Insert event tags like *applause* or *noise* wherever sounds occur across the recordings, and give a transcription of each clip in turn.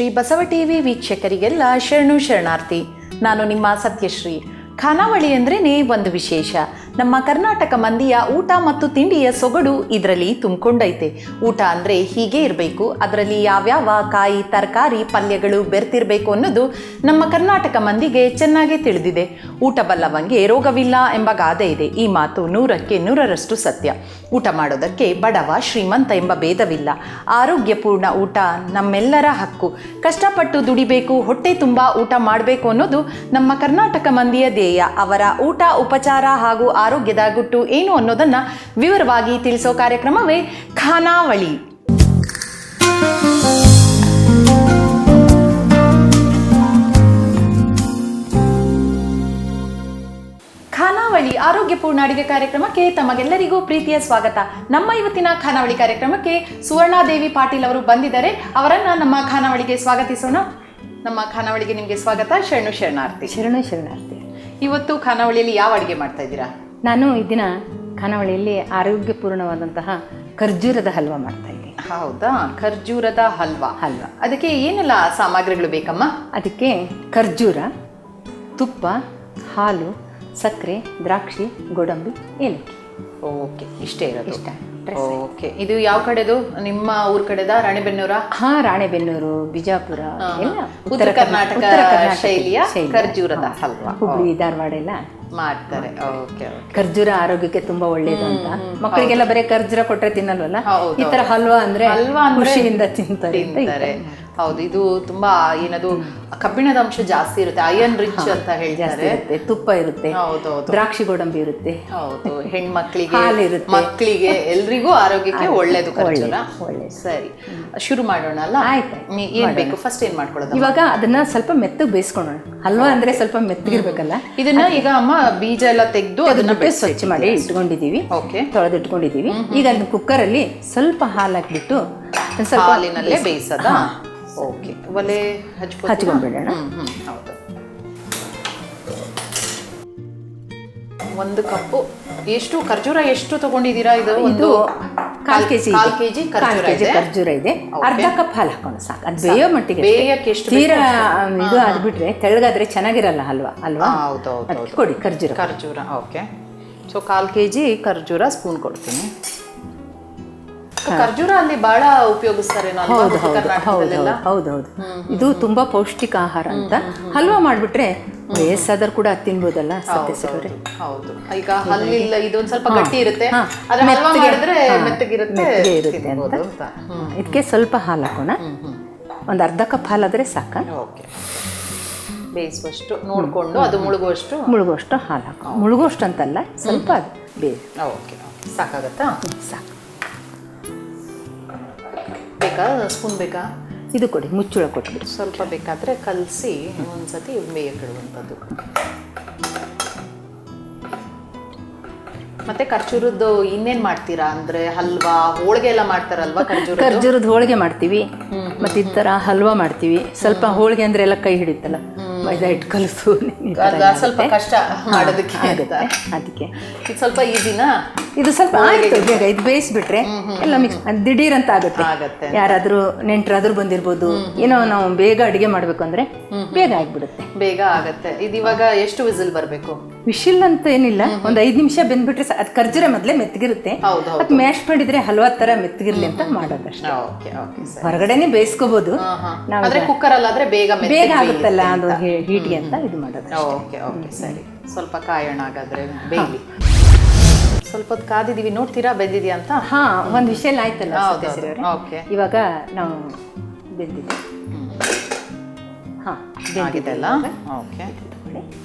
Shri Basava TV ವೀಕ್ಷಕರಿಗೆಲ್ಲ ಶರಣು ಶರಣಾರ್ಥಿ. ನಾನು ನಿಮ್ಮ ಸತ್ಯಶ್ರೀ. ಖಾನಾವಳಿ ಅಂದ್ರೇ ಒಂದು ವಿಶೇಷ. ನಮ್ಮ ಕರ್ನಾಟಕ ಮಂದಿಯ ಊಟ ಮತ್ತು ತಿಂಡಿಯ ಸೊಗಡು ಇದರಲ್ಲಿ ತುಂಬಿಕೊಂಡೈತೆ. ಊಟ ಅಂದರೆ ಹೀಗೆ ಇರಬೇಕು. ಅದರಲ್ಲಿ ಯಾವ್ಯಾವ ಕಾಯಿ, ತರಕಾರಿ, ಪಲ್ಯಗಳು ಬೆರ್ತಿರಬೇಕು ಅನ್ನೋದು ನಮ್ಮ ಕರ್ನಾಟಕ ಮಂದಿಗೆ ಚೆನ್ನಾಗಿ ತಿಳಿದಿದೆ. ಊಟ ಬಲ್ಲವಂಗೆ ರೋಗವಿಲ್ಲ ಎಂಬ ಗಾದೆ ಇದೆ. ಈ ಮಾತು ನೂರಕ್ಕೆ ನೂರರಷ್ಟು ಸತ್ಯ. ಊಟ ಮಾಡೋದಕ್ಕೆ ಬಡವ ಶ್ರೀಮಂತ ಎಂಬ ಭೇದವಿಲ್ಲ. ಆರೋಗ್ಯಪೂರ್ಣ ಊಟ ನಮ್ಮೆಲ್ಲರ ಹಕ್ಕು. ಕಷ್ಟಪಟ್ಟು ದುಡಿಬೇಕು, ಹೊಟ್ಟೆ ತುಂಬ ಊಟ ಮಾಡಬೇಕು ಅನ್ನೋದು ನಮ್ಮ ಕರ್ನಾಟಕ ಮಂದಿಯ ಧ್ಯೇಯ. ಅವರ ಊಟ, ಉಪಚಾರ ಹಾಗೂ ಆರೋಗ್ಯದ ಗುಟ್ಟು ಏನು ಅನ್ನೋದನ್ನ ವಿವರವಾಗಿ ತಿಳಿಸೋ ಕಾರ್ಯಕ್ರಮವೇ ಖಾನಾವಳಿ. ಖಾನಾವಳಿ ಆರೋಗ್ಯಪೂರ್ಣ ಅಡಿಗೆ ಕಾರ್ಯಕ್ರಮಕ್ಕೆ ತಮಗೆಲ್ಲರಿಗೂ ಪ್ರೀತಿಯ ಸ್ವಾಗತ. ನಮ್ಮ ಇವತ್ತಿನ ಖಾನಾವಳಿ ಕಾರ್ಯಕ್ರಮಕ್ಕೆ ಸುವರ್ಣಾದೇವಿ ಪಾಟೀಲ್ ಅವರು ಬಂದಿದ್ದಾರೆ. ಅವರನ್ನ ನಮ್ಮ ಖಾನಾವಳಿಗೆ ಸ್ವಾಗತಿಸೋಣ. ನಮ್ಮ ಖಾನಾವಳಿಗೆ ನಿಮಗೆ ಸ್ವಾಗತ. ಶರಣು ಶರಣಾರ್ಥಿ. ಶರಣು ಶರಣಾರ್ಥಿ. ಇವತ್ತು ಖಾನಾವಳಿಯಲ್ಲಿ ಯಾವ ಅಡುಗೆ ಮಾಡ್ತಾ ಇದ್ದೀರಾ? ನಾನು ಈ ದಿನ ಖಾನಾವಳಿಯಲ್ಲಿ ಆರೋಗ್ಯಪೂರ್ಣವಾದಂತಹ ಖರ್ಜೂರದ ಹಲ್ವಾ ಮಾಡ್ತಾ ಇದ್ದೀನಿ. ಹೌದಾ? ಖರ್ಜೂರದ ಹಲ್ವಾ. ಹಲ್ವಾ. ಅದಕ್ಕೆ ಏನೆಲ್ಲ ಸಾಮಗ್ರಿಗಳು ಬೇಕಮ್ಮ? ಅದಕ್ಕೆ ಖರ್ಜೂರ ತುಪ್ಪ ಹಾಲು ಸಕ್ಕರೆ ದ್ರಾಕ್ಷಿ ಗೋಡಂಬಿ ಏಲಕ್ಕಿ. ಓಕೆ ಇಷ್ಟೇ ಇರೋದು. ಇಷ್ಟ. ಓಕೆ ಇದು ಯಾವ ಕಡೆದು? ನಿಮ್ಮ ಊರ್ ಕಡೆದ? ರಾಣೆಬೆನ್ನೂರ? ಹಾ ರಾಣೆಬೆನ್ನೂರು ಬಿಜಾಪುರ ಎಲ್ಲ ಉತ್ತರ ಕರ್ನಾಟಕ ಶೈಲಿಯ ಶೈಲಿ. ಖರ್ಜೂರದ ಹಲ್ವಾ. ಹುಬ್ಳಿ ಧಾರವಾಡ ಎಲ್ಲ ಮಾಡ್ತಾರೆ. ಖರ್ಜೂರ ಆರೋಗ್ಯಕ್ಕೆ ತುಂಬಾ ಒಳ್ಳೇದು ಅಂತ. ಮಕ್ಕಳಿಗೆಲ್ಲ ಬರೀ ಖರ್ಜೂರ ಕೊಟ್ರೆ ತಿನ್ನಲ್ವಲ್ಲ? ಈ ತರ ಹಲ್ವಾ ಅಂದ್ರೆ ಹಲ್ವಾ ಖುಷಿಯಿಂದ ತಿಂತಾರೆ ಹೌದು ಇದು ತುಂಬಾ ಏನದು ಕಬ್ಬಿಣದ ಅಂಶ ಜಾಸ್ತಿ ಇರುತ್ತೆ ಅಯನ್ ರಿಚ್ ಅಂತ ಹೇಳ್ತಾರೆ. ಇರುತ್ತೆ ತುಪ್ಪ ಇರುತ್ತೆ ದ್ರಾಕ್ಷಿ ಗೋಡಂಬಿ ಇರುತ್ತೆ. ಹೌದು ಹೆಣ್ಮಕ್ಳಿಗೆ. ಮಕ್ಕಳಿಗೆ ಎಲ್ರಿಗೂ ಆರೋಗ್ಯಕ್ಕೆ ಒಳ್ಳೇದು ಒಳ್ಳೇದು. ಸರಿ ಶುರು ಮಾಡೋಣ ಅಲ್ಲ? ಆಯ್ತು. ಏನ್ ಬೇಕು? ಫಸ್ಟ್ ಏನ್ ಮಾಡ್ಕೊಳ್ಳೋದು? ಇವಾಗ ಅದನ್ನ ಸ್ವಲ್ಪ ಮೆತ್ತಗೆ ಬೇಯಿಸ್ಕೊಳ್ಳೋಣ. ಹಲ್ವಾ ಅಂದ್ರೆ ಸ್ವಲ್ಪ ಮೆತ್ತಗಿರ್ಬೇಕಲ್ಲ? ಇದನ್ನ ಈಗ ಅಮ್ಮ ಬೀಜ ಎಲ್ಲ ತೆಗೆದು ಅದನ್ನ ಸ್ವಚ್ಛ ಮಾಡಿ ಇಟ್ಕೊಂಡಿದೀವಿ ಓಕೆ ತೊಳೆದಿಟ್ಕೊಂಡಿದೀವಿ ಈಗ ಅದನ್ನ ಕುಕ್ಕರಲ್ಲಿ ಸ್ವಲ್ಪ ಹಾಲು ಹಾಕ್ಬಿಟ್ಟು ಸ್ವಲ್ಪ ಹಾಲಿನಲ್ಲೇ ಬೇಯಿಸದ? ಓಕೆ ಒಲೆ ಹಚ್ಕೊ ಹಚ್ಕೊಂಡ್ಬಿಡೋಣ ಹೌದು. ಒಂದು ಕಪ್ಪು. ಎಷ್ಟು ಖರ್ಜೂರ ಎಷ್ಟು ತಗೊಂಡಿದ್ದೀರಾ ಇದು? ಒಂದು ಕಾಲ್ ಕೆಜಿ. ಕಾಲ್ ಕೆಜಿ ಕಾಲ್ ಕೆಜಿ ಖರ್ಜೂರ ಇದೆ. ಅರ್ಧ ಕಪ್ ಹಾಲು ಹಾಕೋಣ ಸಾಕು. ಅದು ಬೇಯೋ ಮಟ್ಟಿಗೆ. ಬೇಯಕ್ಕೆ ಎಷ್ಟು ತೀರಾ ಇದು ಆದ್ಬಿಟ್ರೆ ತೆಳ್ಳಗಾದ್ರೆ ಚೆನ್ನಾಗಿರಲ್ಲ ಹಲ್ವಾ ಅಲ್ವಾ? ಹೌದು ಕೊಡಿ ಖರ್ಜೂರ ಖರ್ಜೂರ ಓಕೆ. ಸೊ ಕಾಲ್ ಕೆ ಜಿ ಖರ್ಜೂರ ಸ್ಪೂನ್ ಕೊಡ್ತೀನಿ. ಖರ್ಜೂರ ಅಲ್ಲಿ ಬಹಳ ಉಪಯೋಗಿಸ್ತಾರೆ ಹೌದು ಹೌದು ಹೌದು ಕರ್ನಾಟಕದಲ್ಲೆಲ್ಲ? ಹೌದು ಹೌದು. ಇದು ತುಂಬಾ ಪೌಷ್ಟಿಕ ಆಹಾರ ಅಂತ. ಹಲ್ವಾ ಮಾಡ್ಬಿಟ್ರೆ ವಯಸ್ಸಾದ್ರೂ ಕೂಡ ತಿನ್ಬೋದಲ್ಲ ಸತ್ಯ ಸತ್ಯಸಿರೋರೆ ಹೌದು ಈಗ ಹಲ್ಲಿಲ್ಲ ಇದೊಂದು ಸ್ವಲ್ಪ ಗಟ್ಟಿ ಇರುತ್ತೆ. ಮೆತ್ತಗೆ- ಮಾಡಿದ್ರೆ ಮೆತ್ತಗಿರುತ್ತೆ ಮೆತ್ತಗೆ ಇರುತ್ತೆ ಅಂತ. ಇದಕ್ಕೆ ಸ್ವಲ್ಪ ಹಾಲು ಹಾಕೋಣ. ಒಂದು ಅರ್ಧ ಕಪ್ ಹಾಲಾದ್ರೆ ಸಾಕ. ಓಕೆ. ಬೇಯಿಸುವಷ್ಟು ನೋಡಿಕೊಂಡು ಅದು ಮುಳುಗುವಷ್ಟು? ಮುಳುಗುವಷ್ಟು ಹಾಲು ಹಾಕೋ ಮುಳುಗುವಷ್ಟು ಅಂತಲ್ಲ ಸ್ವಲ್ಪ ಅದು ಬೇರೆ ಓಕೆ. ಸಾಕಾಗತ್ತಾ? ಸಾಕು. ಬೇಕಾ? ಸ್ಪೂನ್ ಬೇಕಾ? ಇದು ಕೊಡಿ ಮುಚ್ಚುಳ ಕೊಟ್ಬಿಡಿ ಸ್ವಲ್ಪ ಬೇಕಾದ್ರೆ ಕಲಸಿ ಒಂದ್ಸತಿ ಬೇಯಕ್ಕೆ ಇಡುವಂಥದ್ದು ಮತ್ತೆ ಖರ್ಜೂರದ್ದು ಇನ್ನೇನು ಮಾಡ್ತೀರಾ? ಅಂದ್ರೆ ಹಲ್ವಾ ಹೋಳಿಗೆ ಎಲ್ಲ ಮಾಡ್ತಾರಲ್ವಾ ಖರ್ಜೂರ ಖರ್ಜೂರದ ಹೋಳಿಗೆ ಮಾಡ್ತೀವಿ. ಮತ್ತೆ ಈ ಥರ ಹಲ್ವಾ ಮಾಡ್ತೀವಿ. ಸ್ವಲ್ಪ ಹೋಳಿಗೆ ಅಂದ್ರೆ ಎಲ್ಲ ಕೈ ಹಿಡಿತಲ್ಲ. ಮೈದಾ ಹಿಟ್ಟು ಕಲಸು. ಸ್ವಲ್ಪ ಕಷ್ಟ ಮಾಡೋದಕ್ಕೆ ಅದಕ್ಕೆ. ಇದು ಸ್ವಲ್ಪ ಈಸಿನಾ? ಇದು ಸ್ವಲ್ಪ ಆಯ್ತು ಬೇಗ ಇದು ಬೇಯಿಸ್ಬಿಟ್ರೆ ಎಲ್ಲ ಮಿಕ್ಸ್ ದಿಢೀರ್ ಅಂತ ಆಗುತ್ತೆ. ಆಗತ್ತೆ ಯಾರಾದ್ರೂ ನೆಂಟರಾದ್ರೂ ಬಂದಿರ್ಬೋದು ಏನೋ ನಾವು ಬೇಗ ಅಡುಗೆ ಮಾಡ್ಬೇಕು ಅಂದ್ರೆ ಬೇಗ ಆಗ್ಬಿಡುತ್ತೆ. ಬೇಗ ಆಗುತ್ತೆ. ಇದು ಇವಾಗ ಎಷ್ಟು ವಿಸಿಲ್ ಬರಬೇಕು? ವಿಶಿಲ್ ಅಂತ ಏನಿಲ್ಲ ಒಂದ್ ಐದ್ ನಿಮಿಷ ಬೆಂದ್ಬಿಟ್ರೆ ಅದ್ ಕರ್ಜರ ಮೊದ್ಲೇ ಮೆತ್ತಗಿರುತ್ತೆ ಅದ್ ಮ್ಯಾಶ್ ಮಾಡಿದ್ರೆ ಹಲ್ವಾ ತರ ಮೆತ್ತಗಿರ್ಲಿ ಅಂತ ಮಾಡೋದಷ್ಟೇ. ಹೊರಗಡೆನೆ ಬೇಯಿಸ್ಕೋಬಹುದು ಕುಕ್ಕರ್ ಅಲ್ಲಾದ್ರೆ ಬೇಗ ಬೇಗ ಆಗುತ್ತಲ್ಲ ಅದು ಹೀಟ್ಗೆ ಅಂತ ಇದು ಮಾಡೋದು ಓಕೆ ಓಕೆ ಸರಿ. ಸ್ವಲ್ಪ ಕಾಯೋಣ ಹಾಗಾದರೆ ಬೇಯಲಿ. ಸ್ವಲ್ಪ ಹೊತ್ತು ಕಾದಿದ್ದೀವಿ ನೋಡ್ತೀರಾ ಬೆಂದಿದ್ಯಾ ಅಂತ? ಹಾ ಒಂದು ವಿಷಯ ಆಯ್ತಲ್ಲ? ಓಕೆ. ಇವಾಗ ನಾವು ಬೆಂದಿದೆ ಹಾ ಬೆಂದಿದ್ದಲ್ಲ ಅಲ್ಲ? ಓಕೆ.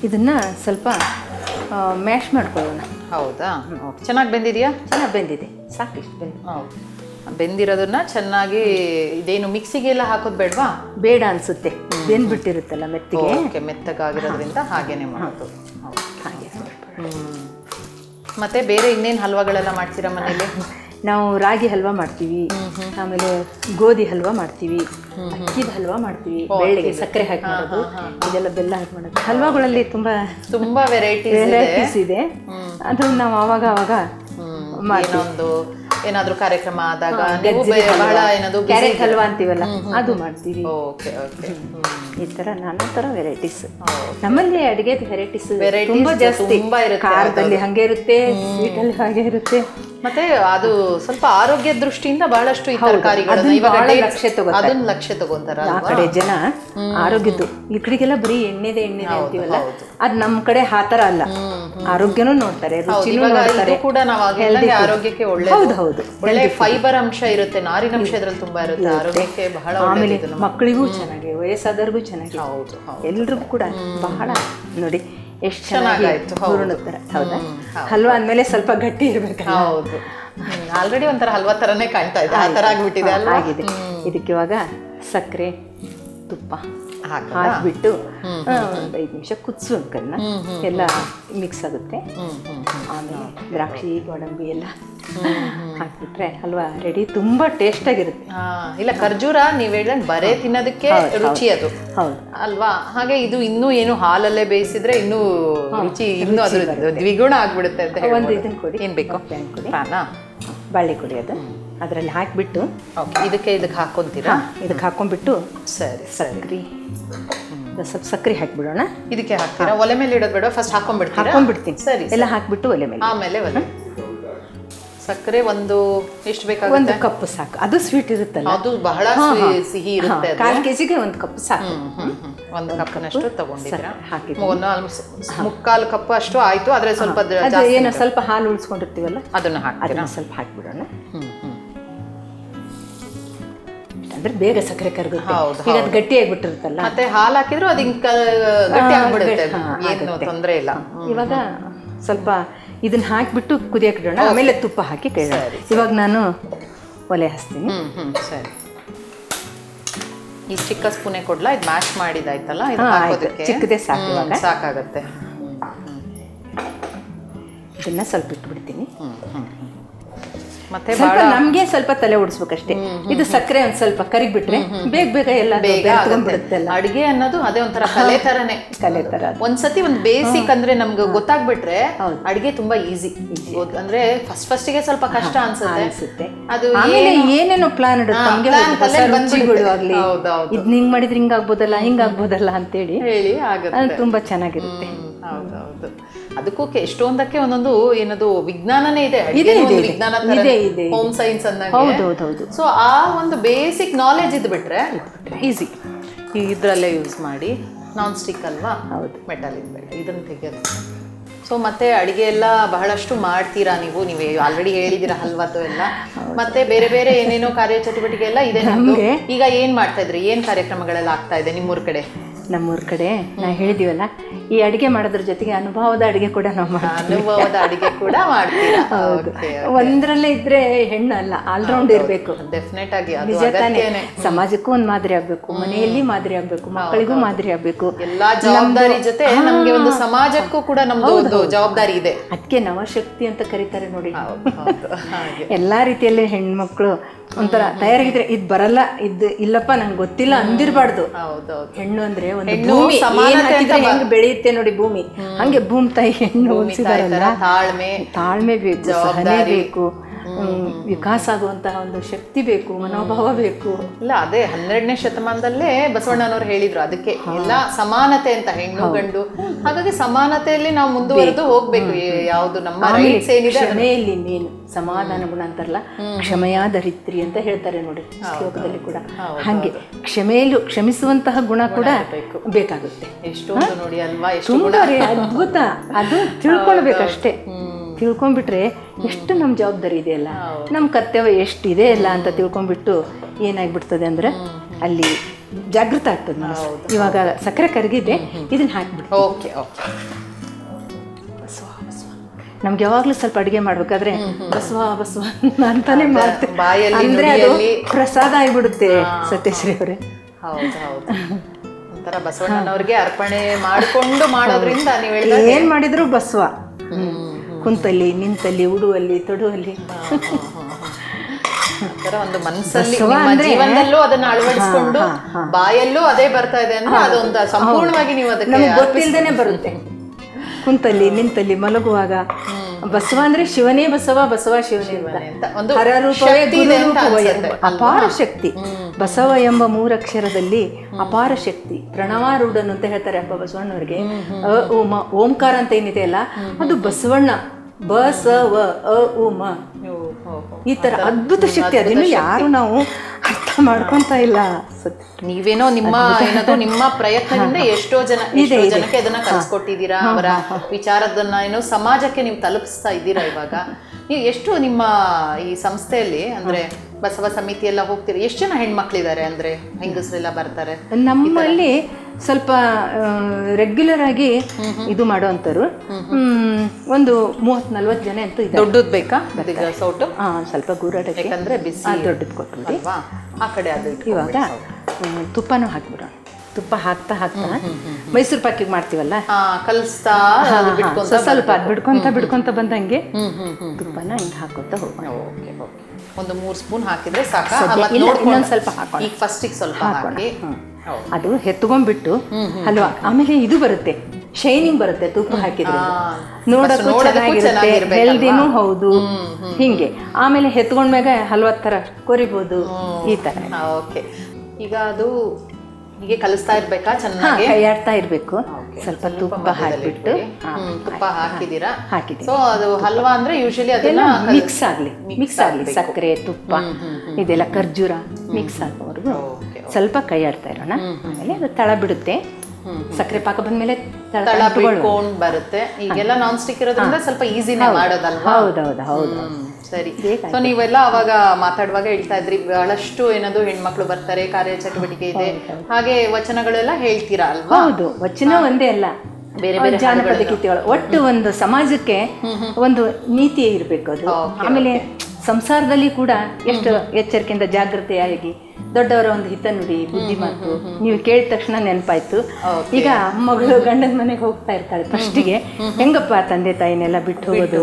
ಇದನ್ನು ಸ್ವಲ್ಪ ಮ್ಯಾಶ್ ಮಾಡ್ಕೊಳ್ಳೋಣ. ಹೌದಾ? ಓಕೆ ಚೆನ್ನಾಗಿ ಬೆಂದಿದೆಯಾ ಚೆನ್ನಾಗಿ ಬೆಂದಿದೆ ಸಾಕಿಷ್ಟು ಬೆಂದಿದೆ. ಹೌದು ಬೆಂದಿರೋದನ್ನ ಚೆನ್ನಾಗಿ ಇದೇನು ಮಿಕ್ಸಿಗೆಲ್ಲ ಹಾಕೋದು ಬೇಡವಾ? ಬೇಡ ಅನ್ಸುತ್ತೆ. ಬೆಂದ್ಬಿಟ್ಟಿರುತ್ತಲ್ಲ ಮೆತ್ತಿಗೆ? ಓಕೆ ಮೆತ್ತಗಾಗಿರೋದ್ರಿಂದ ಹಾಗೇನೆ ಮಾಡೋದು. ಹಾಗೆ. ಮತ್ತೆ ಬೇರೆ ಇನ್ನೇನು ಹಲ್ವಾಗಳೆಲ್ಲ ಮಾಡ್ತೀರಾ ಮನೇಲಿ? ನಾವು ರಾಗಿ ಹಲ್ವಾ ಮಾಡ್ತೀವಿ. ಆಮೇಲೆ ಗೋಧಿ ಹಲ್ವಾ ಮಾಡ್ತೀವಿ. ಅಕ್ಕಿದ ಹಲ್ವಾ ಮಾಡ್ತೀವಿ. ಬೆಳ್ಳಿಗೆ ಸಕ್ಕರೆ ಹಾಕಿ ಮಾಡೋದು. ಇದೆಲ್ಲ ಬೆಲ್ಲ ಹಾಕಿ ಮಾಡೋದು. ಹಲ್ವಾಗಳಲ್ಲಿ ತುಂಬಾ ತುಂಬಾ ವೆರೈಟೀಸ್ ಇದೆ. ಅದು ನಾವು ಆವಾಗ ಆವಾಗ. ಏನೊಂದು ಏನಾದ್ರೂ ಕಾರ್ಯಕ್ರಮ ಆದಾಗ ನೀವು ಬಹಳ ಏನಾದ್ರು ಕ್ಯಾರೆಟ್ ಹಲ್ವಾ ಅಂತೀವಲ್ಲ ಅದು ಮಾಡ್ತೀವಿ. ಓಕೆ ಓಕೆ ಈ ತರ ನಾನಾ ತರ ವೆರೈಟೀಸ್ ನಮ್ಮಲ್ಲಿ ಅಡಿಗೆ ವೆರೈಟೀಸ್ ತುಂಬಾ ಜಾಸ್ತಿ. ತುಂಬಾ ಇರುತ್ತೆ, ಖಾರದಲ್ಲಿ ಹಂಗೆ ಇರುತ್ತೆ ಸ್ವೀಟ್ ಅಲ್ಲಿ ಹಾಗೆ ಇರುತ್ತೆ. ಮತ್ತೆ ಅದು ಸ್ವಲ್ಪ ಆರೋಗ್ಯ ದೃಷ್ಟಿಯಿಂದ ಬಹಳಷ್ಟು ಈ ತರಕಾರಿಗಳನ್ನ ಇವಾಗ ಲಕ್ಷ್ಯ ತಗೋತಾರೆ. ಅದನ್ನ ಲಕ್ಷ್ಯ ತಗೊಂತಾರ ಆ ಕಡೆ ಜನ ಆರೋಗ್ಯದ್ದು ಈ ಕಡೆಗೆಲ್ಲ ಬರೀ ಎಣ್ಣೆದೆ ಎಣ್ಣೆದೆ ಅಂತೀವಲ್ಲ? ಅದ್ ನಮ್ ಕಡೆ ಆ ತರ ಅಲ್ಲ. ಆರೋಗ್ಯನೂ ನೋಡ್ತಾರೆ ರುಚಿನೂ ನೋಡ್ತಾರೆ. ಕೂಡ ನಾವು ಆರೋಗ್ಯಕ್ಕೆ ಒಳ್ಳೆ ಹೌದು ಹೌದು. ಒಳ್ಳೆ ಫೈಬರ್ ಅಂಶ ಇರುತ್ತೆ ನಾರಿನ ಅಂಶ ಇದ್ರಲ್ಲಿ ತುಂಬಾ ಇರುತ್ತೆ. ಆರೋಗ್ಯಕ್ಕೆ ಬಹಳ ಆಮೇಲೆ ಮಕ್ಕಳಿಗೂ ಚೆನ್ನಾಗಿ ವಯಸ್ಸಾದವ್ರಿಗೂ ಚೆನ್ನಾಗಿ. ಹೌದು ಎಲ್ರಿಗೂ ಕೂಡ ಬಹಳ ನೋಡಿ. ಎಷ್ಟು ಚೆನ್ನಾಗಿ ಚೆನ್ನಾಗಾಯ್ತು, ಹೌದು. ಹೂರಣದ ಥರ ಹೌದಾ? ಹಲ್ವಾ ಅಂದಮೇಲೆ ಸ್ವಲ್ಪ ಗಟ್ಟಿ ಇರಬೇಕು ಹೌದು. ಆಲ್ರೆಡಿ ಒಂಥರ ಹಲ್ವಾ ಥರನೇ ಕಾಣ್ತಾ ಇದೆ ಆ ಥರ ಆಗಿಬಿಟ್ಟಿದೆ ಆಗಿದೆ. ಇದಕ್ಕೆ ಇವಾಗ ಸಕ್ಕರೆ ತುಪ್ಪ? ಹಾಕ್ಬಿಟ್ಟು ಒಂದು ಐದು ನಿಮಿಷ ಕುದಿಸ್ಬೇಕನ್ನ ಎಲ್ಲ ಮಿಕ್ಸ್ ಆಗುತ್ತೆ. ಆಮೇಲೆ ದ್ರಾಕ್ಷಿ ಗೋಡಂಬಿ ಎಲ್ಲ ಹಾಕ್ಬಿಟ್ರೆ ಅಲ್ವಾ? ರೆಡಿ ತುಂಬಾ ಟೇಸ್ಟ್ ಆಗಿರುತ್ತೆ. ಹಾ ಇಲ್ಲ ಖರ್ಜೂರ ನೀವ್ ಹೇಳಿದ್ರೆ ಬರೇ ತಿನ್ನೋದಕ್ಕೆ ರುಚಿ ಅದು. ಹೌದು. ಅಲ್ವಾ? ಹಾಗೆ ಇದು ಇನ್ನೂ ಏನು ಹಾಲಲ್ಲೇ ಬೇಯಿಸಿದ್ರೆ ಇನ್ನೂ ರುಚಿ ಇನ್ನೂ ಅದ್ರ ದ್ವಿಗುಣ ಆಗ್ಬಿಡುತ್ತೆ ಅಂತ ಒಂದು. ಇದನ್ನ ಕೊಡಿ. ಏನ್ ಬೇಕು? ಕೊಡಿ. ಬಾಳೆ ಕೊಡಿ ಅದು. ಅದರಲ್ಲಿ ಹಾಕಿಬಿಟ್ಟು ಓಕೆ ಇದಕ್ಕೆ ಇದಕ್ಕೆ ಹಾಕೊಂತೀರಾ ಇದಕ್ಕೆ ಹಾಕೊಂಡ್ಬಿಟ್ಟು ಸರಿ ಸಕ್ರಿ. ಸ್ವಲ್ಪ ಸಕ್ಕರೆ ಹಾಕಿಬಿಡೋಣ. ಇದಕ್ಕೆ ಹಾಕ್ತೀರಾ? ಒಲೆ ಮೇಲೆ ಇಡೋದು ಬೇಡ ಫಸ್ಟ್ ಹಾಕೊಂಡ್ಬಿಡ್ತೀರಾ ಹಾಕೊಂಡ್ಬಿಡ್ತೀನಿ ಸರಿ ಎಲ್ಲ ಹಾಕಿಬಿಟ್ಟು ಒಲೆ ಮೇಲೆ. ಆಮೇಲೆ ಒಲೆ. ಸಕ್ಕರೆ ಒಂದು ಎಷ್ಟು ಬೇಕಾಗುತ್ತೆ? ಒಂದು ಕಪ್ ಸಾಕು. ಅದು ಸ್ವೀಟ್ ಇರುತ್ತಲ್ಲ? ಅದು ಬಹಳ ಸಿಹಿ- ಸಿಹಿ ಇರುತ್ತೆ ಕಾಲು ಕೆಜಿಗೆ ಒಂದು ಕಪ್ ಸಾಕು. ಒಂದು ಕಪ್ನಷ್ಟು ತಗೊಂಡಿದ್ದೀರಾ? ಹಾಕಿ ಒಂದು ಆಲ್ಮೋಸ್ಟ್ ಮುಕ್ಕಾಲು ಕಪ್ ಅಷ್ಟು ಆಯ್ತು ಆದ್ರೆ ಸ್ವಲ್ಪ ಏನೋ ಸ್ವಲ್ಪ ಹಾಲು ಉಳಿಸ್ಕೊಂಡಿರ್ತೀವಲ್ಲ? ಅದನ್ನ ಹಾಕಿ ಅದನ್ನ ಸ್ವಲ್ಪ ಹಾಕಿಬಿಡೋಣ. ಹ್ಞೂ ಅಂದ್ರೆ ಬೇಗ ಸಕ್ಕರೆ ಕರಗುತ್ತೆ. ಈಗ ಅದು ಗಟ್ಟಿ ಆಗ್ಬಿಟ್ಟಿರುತ್ತಲ್ಲ ಮತ್ತೆ ಹಾಲು ಹಾಕಿದ್ರು ಅದು ಹಿಂಗ್ ಗಟ್ಟಿ ಆಗ್ಬಿಡುತ್ತೆ. ತೊಂದರೆ ಏನು ತೊಂದ್ರೆ ಇಲ್ಲ. ಇವಾಗ ಸ್ವಲ್ಪ ಇದನ್ನ ಹಾಕಿಬಿಟ್ಟು ಕುದಿಯಕ್ಕೆ ಇಡೋಣ ಆಮೇಲೆ ತುಪ್ಪ ಹಾಕಿ ಕೇಳೋಣ. ಇವಾಗ ನಾನು ಒಲೆ ಹಚ್ತೀನಿ. ಸರಿ. ಈ ಚಿಕ್ಕ ಸ್ಪೂನೆ ಕೊಡ್ಲಾ? ಇದು ಮ್ಯಾಶ್ ಮಾಡಿದಾಯ್ತಲ್ಲ? ಚಿಕ್ಕದೇ ಸಾಕು ಸಾಕಾಗತ್ತೆ. ಇದನ್ನ ಸ್ವಲ್ಪ ಇಟ್ಬಿಡ್ತೀನಿ. ಹ್ಮ್ ಹ್ಮ್. ಮತ್ತೆ ಸ್ವಲ್ಪ ನಮ್ಗೆ ಸ್ವಲ್ಪ ತಲೆ ಓಡಿಸ್ಬೇಕಷ್ಟೇ. ಇದು ಸಕ್ಕರೆ ಒಂದ್ ಸ್ವಲ್ಪ ಕರಿಗ್ಬಿಟ್ರೆ ಬೇಗ ಬೇಗ ಎಲ್ಲ ಬೇಗ ಅಡಿಗೆ ಅನ್ನೋದು ಅದೇ ಒಂಥರ ಕಲೆ ತರನೇ. ಕಲೆ ತರ. ಒಂದ್ಸತಿ ಒಂದ್ ಬೇಸಿಕ್ ಅಂದ್ರೆ ನಮ್ಗೆ ಗೊತ್ತಾಗ್ಬಿಟ್ರೆ ಅಡಿಗೆ ತುಂಬಾ ಈಸಿ ಅಂದ್ರೆ ಫಸ್ಟ್ ಫಸ್ಟ್ಗೆ ಸ್ವಲ್ಪ ಕಷ್ಟ ಅನ್ಸುತ್ತೆ. ಅದು ಏನೇನೋ ಪ್ಲಾನ್. ಆಗ್ಲಿ. ಇದ್ ಹಿಂಗ್ ಮಾಡಿದ್ರೆ ಹಿಂಗ್ ಆಗ್ಬೋದಲ್ಲ ಹಿಂಗ್ ಆಗ್ಬೋದಲ್ಲ ಅಂತೇಳಿ. ತುಂಬಾ ಚೆನ್ನಾಗಿರುತ್ತೆ. ಹೌದೌದು ಅದಕ್ಕೂ ಎಷ್ಟೊಂದಕ್ಕೆ ಒಂದೊಂದು ಏನದು ವಿಜ್ಞಾನನೇ ಇದೆ. ಇದೆ, ಇದೆ. ವಿಜ್ಞಾನ ಇದೆ, ಇದೆ, ಹೋಮ್ ಸೈನ್ಸ್ ಅಂದಂಗೆ. ಹೌದೌದೌದು ಸೊ ಆ ಒಂದು ಬೇಸಿಕ್ ನಾಲೆಜ್ ಇದ್ಬಿಟ್ರೆ ಈಸಿ ಇದ್ರಲ್ಲೇ ಯೂಸ್ ಮಾಡಿ ನಾನ್ ಸ್ಟಿಕ್ ಅಲ್ವಾ? ಹೌದು. ಮೆಟಲ್ ಬೇಡ ಇದನ್ನ ತೆಗೆಯೋದು. ಸೊ ಮತ್ತೆ ಅಡಿಗೆ ಎಲ್ಲ ಬಹಳಷ್ಟು ಮಾಡ್ತೀರಾ ನೀವು? ನೀವು ಆಲ್ರೆಡಿ ಹೇಳಿದಿರ ಹಲ್ವತ್ತು ಎಲ್ಲ. ಮತ್ತೆ ಬೇರೆ ಬೇರೆ ಏನೇನೋ ಕಾರ್ಯಚಟುವಟಿಕೆ ಎಲ್ಲ ಇದೆ ನಿಮ್ದು. ನಮ್ಗೆ- ಈಗ ಏನ್ ಮಾಡ್ತಾ ಇದ್ರಿ? ಏನ್ ಕಾರ್ಯಕ್ರಮಗಳೆಲ್ಲ ಆಗ್ತಾ ಇದೆ ನಿಮ್ಮೂರ್ ಕಡೆ? ನಮ್ಮೂರ್ ಕಡೆ? ನಾ ಹೇಳಿದಿವಲ್ಲ ಈ ಅಡಿಗೆ ಮಾಡೋದ್ರ ಜೊತೆಗೆ ಅನುಭವದ ಅಡಿಗೆ ಕೂಡ ನಾವು ಮಾಡ್ತೀವಿ. ಅನುಭವದ ಅಡಿಗೆ ಕೂಡ ಮಾಡ್ತೀರಾ? *laughs* ಹೌದು. ಒಂದ್ರಲ್ಲೇ ಇದ್ರೆ ಹೆಣ್ಣು ಅಲ್ಲ ಆಲ್ರೌಂಡ್ ಇರ್ಬೇಕು. ಡೆಫಿನೆಟ್ ಆಗಿ ಅದು ನಿಜ ತಾನೇ. ಅಗತ್ಯನೇ. ಸಮಾಜಕ್ಕೂ ಒಂದ್ ಮಾದರಿ ಆಗ್ಬೇಕು ಮನೆಯಲ್ಲಿ ಮಾದರಿ ಆಗ್ಬೇಕು ಮಕ್ಕಳಿಗೂ ಮಾದರಿ ಆಗ್ಬೇಕು. ಎಲ್ಲಾ ಜವಾಬ್ದಾರಿ ಜೊತೆ ನಮ್ಗೆ ಒಂದು ಸಮಾಜಕ್ಕೂ ಕೂಡ ನಮ್ದು ಒಂದು ಜವಾಬ್ದಾರಿ ಇದೆ. ಅದಕ್ಕೆ ನವಶಕ್ತಿ ಅಂತ ಕರೀತಾರೆ ನೋಡಿ. ಎಲ್ಲಾ ರೀತಿಯಲ್ಲಿ ಹೆಣ್ಮಕ್ಳು ಒಂಥರ ತಯಾರಾಗಿದ್ರೆ ಇದು ಬರಲ್ಲ ಇದು ಇಲ್ಲಪ್ಪ ನಂಗೆ ಗೊತ್ತಿಲ್ಲ ಅಂದಿರಬಾರ್ದು. ಹೆಣ್ಣು ಅಂದ್ರೆ ಒಂದು ಹೆಂಗ್ ಬೆಳೆಯುತ್ತೆ ನೋಡಿ ಭೂಮಿ. ಹಂಗೆ ಭೂಮಿ ತಾಯಿ ಹೆಣ್ಣು ತಾಳ್ಮೆ ತಾಳ್ಮೆ ಬೇಕು ಸಹನೆ ಬೇಕು. ವಿಕಾಸ ಆಗುವಂತಹ ಒಂದು ಶಕ್ತಿ ಬೇಕು ಮನೋಭಾವ ಬೇಕು. ಇಲ್ಲ ಅದೇ ಹನ್ನೆರಡನೇ ಶತಮಾನದಲ್ಲೇ ಬಸವಣ್ಣನವರು ಹೇಳಿದ್ರು ಅದಕ್ಕೆ. ಎಲ್ಲ ಸಮಾನತೆ ಅಂತ ಹೆಣ್ಣು ಗಂಡು. ಹಾಗಾಗಿ ಸಮಾನತೆಯಲ್ಲಿ ನಾವು ಮುಂದುವರೆದು ಹೋಗ್ಬೇಕು. ಯಾವುದು ನಮ್ಮ ರೈಟ್ಸ್ ಏನಿದೆ ಕ್ಷಮೆಯಲ್ಲಿ ನೀನು ಸಮಾಧಾನ ಗುಣ ಅಂತಾರಲ್ಲ ಕ್ಷಮೆಯ ಧರಿತ್ರಿ ಅಂತ ಹೇಳ್ತಾರೆ ನೋಡಿ ಶ್ಲೋಕದಲ್ಲಿ ಕೂಡ. ಹಂಗೆ ಕ್ಷಮೆಯಲ್ಲೂ ಕ್ಷಮಿಸುವಂತಹ ಗುಣ ಕೂಡ ಬೇಕಾಗುತ್ತೆ. ಎಷ್ಟೋ ನೋಡಿ ಅಲ್ವಾ ತುಂಬಾ ಅದ್ಭುತ. ಅದು ತಿಳ್ಕೊಳ್ಬೇಕಷ್ಟೇ. ತಿಳ್ಕೊಂಡ್ಬಿಟ್ರೆ ಎಷ್ಟು ನಮ್ಮ ಜವಾಬ್ದಾರಿ ಇದೆಯಲ್ಲ ನಮ್ಮ ಕರ್ತವ್ಯ ಇದೆ ಅಲ್ಲ ಅಂತ ತಿಳ್ಕೊಂಡ್ಬಿಟ್ಟು ಏನಾಗ್ಬಿಡ್ತದೆ ಅಂದ್ರೆ ಅಲ್ಲಿ ಜಾಗೃತ ಆಗ್ತದೆ ಮನಸ್ಸು. ಇವಾಗ ಸಕ್ಕರೆ ಕರಗಿದೆ ಇದನ್ನ ಹಾಕ್ಬಿಟ್ಟು ಓಕೆ ಓಕೆ. ನಮ್ಗೆ ಯಾವಾಗ್ಲೂ ಸ್ವಲ್ಪ ಅಡಿಗೆ ಮಾಡ್ಬೇಕಾದ್ರೆ ಬಸವ ಬಸವ ಅಂತಾನೆ ಮಾಡ್ತೇವೆ. ಬಾಯಲ್ಲಿ ಅಂದ್ರೆ ಅದು ಪ್ರಸಾದ ಆಗ್ಬಿಡುತ್ತೆ ಸತ್ಯಶ್ರೀ ಅವರೇ. ಹೌದು ಹೌದು. *laughs* ಒಂಥರ ಬಸವಣ್ಣನವ್ರಿಗೆ ಅರ್ಪಣೆ ಮಾಡಿಕೊಂಡು ಮಾಡೋದ್ರಿಂದ ನೀವು ಏನ್ ಮಾಡಿದ್ರು ಬಸವ. ಕುಂತಲ್ಲಿ ನಿಂತಲ್ಲಿ ಉಡುವಲ್ಲಿ ತೊಡುವಲ್ಲಿ. ಒಂದು ಮನಸ್ಸಲ್ಲಿ ಜೀವನದಲ್ಲೂ ಅದನ್ನ ಅಳವಡಿಸಿಕೊಂಡು ಬಾಯಲ್ಲೂ ಅದೇ ಬರ್ತಾ ಇದೆ ಅಂದ್ರೆ ಅದೊಂದು ಸಂಪೂರ್ಣವಾಗಿ ನೀವು ಅದಕ್ಕೆ ಗೊತ್ತಿಲ್ಲದೇನೆ ಬರುತ್ತೆ. ಕುಂತಲ್ಲಿ ನಿಂತಲ್ಲಿ ಮಲಗುವಾಗ ಬಸವ ಅಂದ್ರೆ ಶಿವನೇ ಬಸವ ಬಸವ ಶಿವನೇ ಅಂತ. ಒಂದು ಅಪಾರ ಶಕ್ತಿ. ಬಸವ ಎಂಬ ಮೂರಕ್ಷರದಲ್ಲಿ ಅಪಾರ ಶಕ್ತಿ. ಪ್ರಣವಾರೂಢನು ಅಂತ ಹೇಳ್ತಾರೆ ಅಪ್ಪ ಬಸವಣ್ಣವರಿಗೆ. ಓಂಕಾರ ಅಂತ ಏನಿದೆ ಅಲ್ಲ ಅದು ಬಸವಣ್ಣ. ಬ ಸ ವ ಅ ಉ ಮ. ಈ ತರ ಅದ್ಭುತ ಶಕ್ತಿ ಅದನ್ನು ಯಾರು ನಾವು ಅರ್ಥ ಮಾಡ್ಕೊಂತ ಇಲ್ಲ. ಸತ್ಯ. ನೀವೇನೋ ನಿಮ್ಮ ಏನದು ನಿಮ್ಮ ಪ್ರಯತ್ನದಿಂದ ಎಷ್ಟೋ ಜನ ಎಷ್ಟೋ ಜನಕ್ಕೆ ಅದನ್ನ ಕಲ್ಸ್ಕೊಟ್ಟಿದ್ದೀರಾ ಅವರ ವಿಚಾರದನ್ನ ಏನೋ ಸಮಾಜಕ್ಕೆ ನೀವು ತಲುಪಿಸ್ತಾ ಇದ್ದೀರಾ ಇವಾಗ? ನೀವು ಎಷ್ಟು ನಿಮ್ಮ ಈ ಸಂಸ್ಥೆಯಲ್ಲಿ ಅಂದ್ರೆ ಬಸವ ಸಮಿತಿ ಎಲ್ಲ ಹೋಗ್ತೀರಿ? ಎಷ್ಟು ಜನ ಹೆಣ್ಮಕ್ಳಿದ್ದಾರೆ ಅಂದ್ರೆ ಹೆಂಗಸರೆಲ್ಲ ಬರ್ತಾರೆ? ನಮ್ಮಲ್ಲಿ ಸ್ವಲ್ಪ ರೆಗ್ಯುಲರ್ ಆಗಿ ಇದು ಮಾಡೋವಂಥವ್ರು ಒಂದು ಮೂವತ್ ನಲ್ವತ್ತು ಜನ ಅಂತೂ ಇದೆ ದೊಡ್ಡದ್ ಬೇಕಾ? ಸೌಟು ಹಾಂ ಸ್ವಲ್ಪ ಗೂರಾಟಕ್ಕೆ ಅಂದ್ರೆ ಬಿಸಿ ದೊಡ್ಡದು ಕೊಟ್ಬಿಡಿ. ಆ ಕಡೆ ಅದು. ಇವಾಗ ತುಪ್ಪನೂ ಹಾಕ್ಬಿಡೋಣ. ತುಪ್ಪ ಹಾಕ್ತಾ ಹಾಕ್ತಾ ಮೈಸೂರು ಪಾಕಿಗೆ ಮಾಡ್ತೀವಲ್ಲ? ಕಲಿಸ್ತಾ ಸ್ವಲ್ಪ ಬಿಡ್ಕೊಂತ ಬಿಡ್ಕೊಂತ ಬಂದಂಗೆ ತುಪ್ಪನ ಹಿಂಗೆ ಹಾಕೋತ ಹೋಗೋಣ. Okay okay. ಒಂದು ಮೂರು ಸ್ಪೂನ್ ಹಾಕಿದ್ರೆ ಸಾಕು? ಸ್ವಲ್ಪ. ಈಗ ಫಸ್ಟಿಗೆ ಸ್ವಲ್ಪ ಹಾಕಿ. ಅದು ಹೆತ್ಕೊಂಡ್ಬಿಟ್ಟು ಹಲ್ವಾ ಆಮೇಲೆ ಇದು ಬರುತ್ತೆ. ಶೈನಿಂಗ್ ಬರುತ್ತೆ ತುಪ್ಪ ಹಾಕಿದ್ರೆ. ನೋಡಕ್ಕೂ ಚೆನ್ನಾಗಿರುತ್ತೆ? ಹೆಲ್ದಿನೂ ಹೌದು. ಹಿಂಗೆ. ಆಮೇಲೆ ಹೆತ್ಕೊಂಡ್ಮ್ಯಾಗ ಹಲ್ವಾ ತರ ಕೊರಿಬೋದು ಈ ತರ ಓಕೆ. ಈಗ ಅದು ಹೀಗೆ ಕಲಿಸ್ತಾ ಇರ್ಬೇಕಾ ಚೆನ್ನಾಗಿ? ಕೈಯಾಡ್ತಾ ಇರ್ಬೇಕು. Okay. ಸ್ವಲ್ಪ ತುಪ್ಪ ಹಾಕ್ಬಿಟ್ಟು. ತುಪ್ಪ ಹಾಕಿದೀರಾ ಹಾಕಿದ್ದೀನಿ. ಸೊ ಅದು ಹಲ್ವಾ ಅಂದ್ರೆ ಯೂಶಲಿ ಅದೆಲ್ಲ ಮಿಕ್ಸ್ ಆಗ್ಲಿ. ಮಿಕ್ಸ್ ಆಗ್ಲಿ. ಸಕ್ಕರೆ ತುಪ್ಪ. ಇದೆಲ್ಲ ಖರ್ಜೂರ ಮಿಕ್ಸ್ ಆಗೋವರೆಗೂ ಸ್ವಲ್ಪ ಕೈ ಆಡ್ತಾ ಇರೋಣ ಆಮೇಲೆ ಅದು ತಳ ಬಿಡುತ್ತೆ ಸಕ್ಕರೆ ಪಾಕ ಬಂದ್ಮೇಲೆ ತಳ ಅಂಟ್ಕೊಳ್ಳುತ್ತೆ. ಬರುತ್ತೆ. ಈಗೆಲ್ಲ ನಾನ್ ಸ್ಟಿಕ್ ಇರೋದ್ರಿಂದ ಸ್ವಲ್ಪ ಈಸಿನೇ ಮಾಡೋದಲ್ವಾ? ಹೌದೌದು ಹೌದು ಸರಿ. ಸೊ ನೀವೆಲ್ಲ ಅವಾಗ ಮಾತಾಡುವಾಗ ಹೇಳ್ತಾ ಇದ್ರಿ ಬಹಳಷ್ಟು ಏನಾದ್ರು ಹೆಣ್ಮಕ್ಳು ಬರ್ತಾರೆ ಕಾರ್ಯ ಚಟುವಟಿಕೆ ಇದೆ ಹಾಗೆ ವಚನಗಳೆಲ್ಲ ಹೇಳ್ತೀರಾ ಅಲ್ವಾ? ಹೌದು ವಚನ ಒಂದೇ ಅಲ್ಲ. ಬೇರೆ ಬೇರೆ ಜಾನಪದ ಗೀತೆಗಳು ಒಟ್ಟು ಒಂದು ಸಮಾಜಕ್ಕೆ ಒಂದು ನೀತಿ ಇರಬೇಕು ಅದು. ಆಮೇಲೆ ಸಂಸಾರದಲ್ಲಿ ಕೂಡ ಎಷ್ಟು ಎಚ್ಚರಿಕೆಯಿಂದ ಜಾಗೃತೆಯಾಗಿ ದೊಡ್ಡವರ ಒಂದು ಹಿತನುಡಿ ಬುದ್ಧಿ ಮಾತು. ನೀವು ಕೇಳಿದ ತಕ್ಷಣ ನೆನಪಾಯ್ತು. ಈಗ ಮಗಳು ಗಂಡನ ಮನೆಗೆ ಹೋಗ್ತಾ ಇರ್ತಾಳೆ ಫಸ್ಟಿಗೆ ಹೆಂಗಪ್ಪ ತಂದೆ ತಾಯಿನೆಲ್ಲ ಬಿಟ್ಟು ಹೋಗೋದು?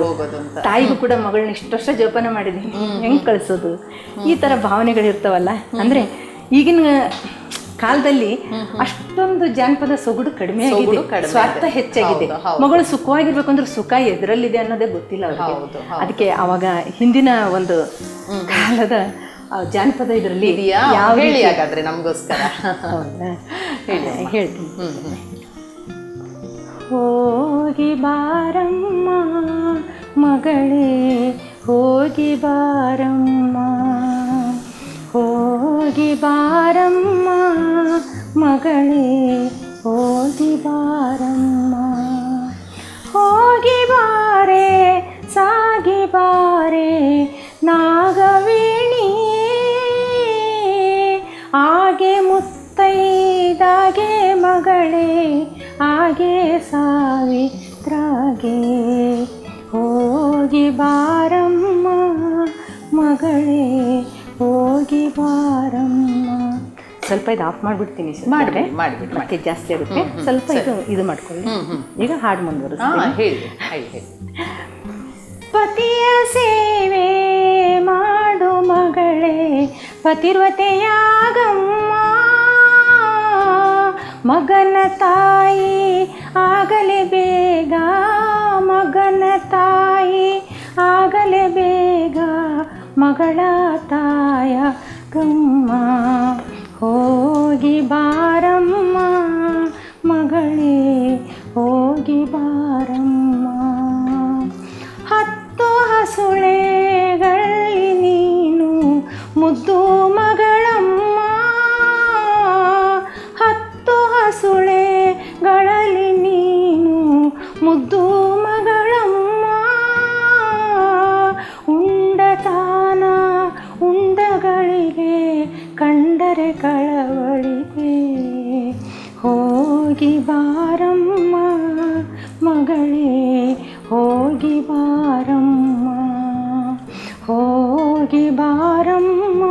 ತಾಯಿಗೂ ಕೂಡ ಮಗಳನ್ನ ಇಷ್ಟು ವರ್ಷ ಜೋಪಾನ ಮಾಡಿದ್ದೀನಿ. ಹೆಂಗ್ ಕಳಿಸೋದು? ಈ ಥರ ಭಾವನೆಗಳಿರ್ತಾವಲ್ಲ ಅಂದ್ರೆ ಈಗಿನ ಕಾಲದಲ್ಲಿ ಅಷ್ಟೊಂದು ಜಾನಪದ ಸೊಗಡು ಕಡಿಮೆ ಆಗಿದೆ. ಸ್ವಾರ್ಥ ಹೆಚ್ಚಾಗಿದೆ. ಮಗಳು ಸುಖವಾಗಿರ್ಬೇಕು ಅಂದ್ರೆ ಸುಖ ಎದರಲ್ಲಿದೆ ಅನ್ನೋದೇ ಗೊತ್ತಿಲ್ಲ ಅದಕ್ಕೆ ಅವಾಗ ಹಿಂದಿನ ಒಂದು ಕಾಲದ ಜಾನಪದ ಇದರಲ್ಲಿ ಇದೆಯಾ? ಯಾವ ಹೇಳಿ ಹಾಗಾದ್ರೆ ನಮಗೋಸ್ಕರ? ಹೇಳ್ತೀನಿ. ಹೋಗಿ ಬಾರಮ್ಮ ಮಗಳೇ ಹೋಗಿ ಬಾರಮ್ಮ. ಹೋಗಿ ಬಾರಮ್ಮ ಮಗಳೇ ಹೋಗಿ ಬಾರಮ್ಮ. ಹೋಗಿ ಬಾರೆ ಸಾಗಿ ಬಾರೆ ನಾಗವೇಣಿಯೇ ಮಗಳೇ ಆಗೆ ಸಾವಿತ್ರಾಗೆ. ಹೋಗಿ ಬಾರಮ್ಮ ಮಗಳೇ ಹೋಗಿ ಬಾರಮ್ಮ. ಸ್ವಲ್ಪ ಇದು ಆಫ್ ಮಾಡಿಬಿಡ್ತೀನಿ ಮಾಡಿದ್ರೆ ಮಾಡಿಬಿಟ್ಟು ಮತ್ತೆ ಜಾಸ್ತಿ ಆಗುತ್ತೆ ಸ್ವಲ್ಪ ಇದು ಇದು ಮಾಡ್ಕೊಳ್ಳಿ. ಈಗ ಹಾಡು ಮುಂದುವರಿಸಿ ಪತಿಯ ಸೇವೆ ಮಾಡು ಮಗಳೇ ಪತಿರ್ವತೆಯಾಗಮ್ಮ. ಮಗನ ತಾಯಿ ಆಗಲೇ ಬೇಗ ಮಗನ ತಾಯಿ ಆಗಲೇ ಬೇಗ ಮಗಳ ತಾಯ ಗಮ್ಮ ಹೋಗಿ ಬಾರಮ್ಮ ಹೋಗಿ ಬಾರಮ್ಮ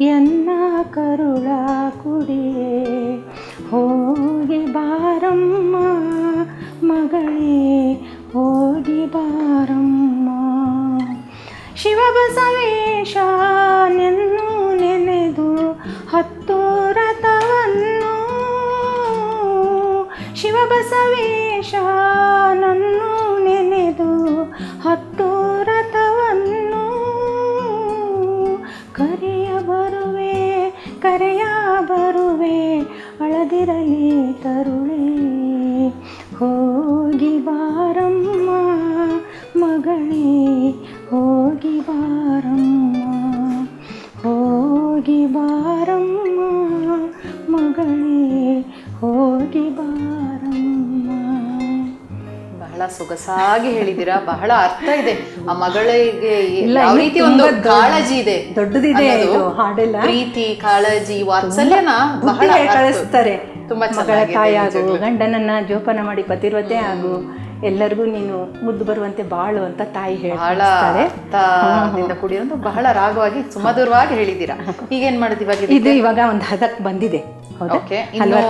എൻ ಅಳದಿರಲಿ ತರುಳೆ ಹೋಗಿ ಬಾರಮ್ಮ ಮಗಳೇ ಹೋಗಿ ಬಾರಮ್ಮ. ಹೋಗಿ ಬಾರಮ್ಮ ಮಗಳೇ ಹೋಗಿ ಬಾರಮ್ಮ. ಬಹಳ ಸೊಗಸಾಗಿ ಹೇಳಿದ್ದೀರಾ ಬಹಳ ಅರ್ಥ ಇದೆ. ಆ ಮಗಳಿಗೆ ಯಾವ ರೀತಿ ಒಂದು ಕಾಳಜಿ ಇದೆ ದೊಡ್ಡದಿದೆ ಅನ್ನೋದು, ಹಾಡೆಲ್ಲ. ಪ್ರೀತಿ ಕಾಳಜಿ ವಾತ್ಸಲ್ಯನ ಬಹಳ ಅರ್ಥ- ಕಳಿಸ್ತಾರೆ. ತುಂಬಾ ಮಗಳ ಚೆನ್ನಾಗಿದೆ ತಾಯಾಗು ಗಂಡನನ್ನ ಜೋಪಾನ ಮಾಡಿ ಪತಿರ್ವತೆ ಆಗು ಎಲ್ಲರಿಗೂ ನೀನು ಮುದ್ದು ಬರುವಂತೆ ಬಾಳು ಅಂತ ತಾಯಿ ಹೇಳಿ ಬಹಳ ರಾಗವಾಗಿ ಸುಮಧುರವಾಗಿ ಹೇಳಿದ್ದೀರಾ. ಈಗ ಏನ್ ಇವಾಗ? ಇದು ಇವಾಗ ಒಂದು ಹದಕ್ಕೆ ಬಂದಿದೆ.